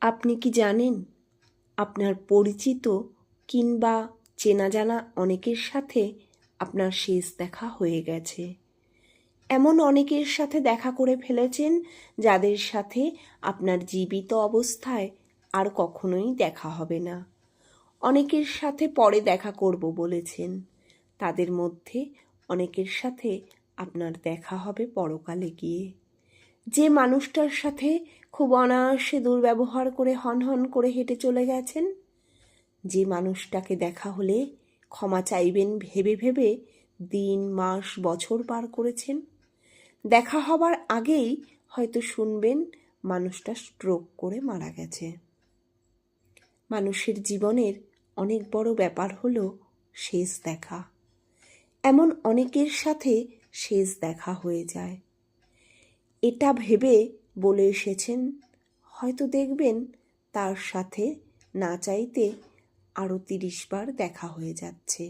আপনি কি জানেন? আপনার পরিচিত কিংবা চেনা জানা অনেকের সাথে আপনার শেষ দেখা হয়ে গেছে। এমন অনেকের সাথে দেখা করে ফেলেছেন যাদের সাথে আপনার জীবিত অবস্থায় আর কখনোই দেখা হবে না। অনেকের সাথে পরে দেখা করব বলেছেন। তাদের মধ্যে অনেকের সাথে আপনার দেখা হবে পরকালে গিয়ে। যে মানুষটার সাথে খুব অনায়াসে দুর্ব্যবহার করে হনহন করে হেঁটে চলে গেছেন। যে মানুষটাকে দেখা হলে ক্ষমা চাইবেন ভেবে ভেবে দিন, মাস, বছর পার করেছেন। দেখা হবার আগেই হয়তো শুনবেন মানুষটা স্ট্রোক করে মারা গেছে। মানুষের জীবনের অনেক বড় ব্যাপার হলো শেষ দেখা। এমন অনেকের সাথে শেষ দেখা হয়ে যায়। এটা ভেবে বলে এসেছেন। হয়তো দেখবেন তার সাথে না চাইতে আরও তিরিশ বার দেখা হয়ে যাচ্ছে।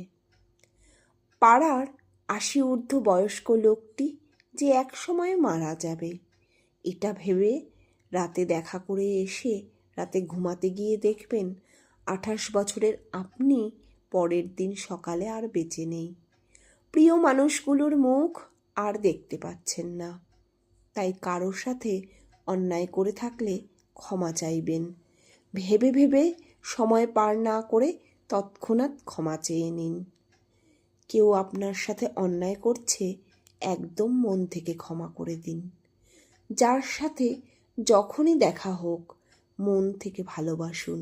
পাড়ার আশি ঊর্ধ্ব বয়স্ক লোকটি যে এক সময় মারা যাবে, এটা ভেবে রাতে দেখা করে এসে রাতে ঘুমাতে গিয়ে দেখবেন আঠাশ বছরের আপনি পরের দিন সকালে আর বেঁচে নেই। প্রিয় মানুষগুলোর মুখ আর দেখতে পাচ্ছেন না। তাই কারোর সাথে অন্যায় করে থাকলে ক্ষমা চাইবেন। ভেবে ভেবে সময় পার না করে তৎক্ষণাৎ ক্ষমা চেয়ে নিন। কেউ আপনার সাথে অন্যায় করছে, একদম মন থেকে ক্ষমা করে দিন। যার সাথে যখনই দেখা হোক, মন থেকে ভালোবাসুন।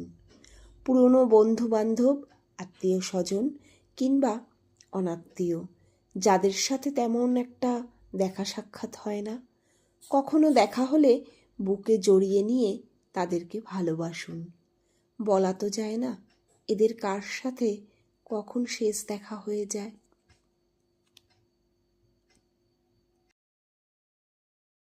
পুরনো বন্ধু বান্ধব আত্মীয় স্বজন কিংবা অনাত্মীয়, যাদের সাথে তেমন একটা দেখা সাক্ষাৎ হয় না। কখনো দেখা হলে বুকে জড়িয়ে নিয়ে তাদেরকে ভালোবাসুন। বলা তো যায় না, এদের কার সাথে কখন শেষ দেখা হয়ে যায়?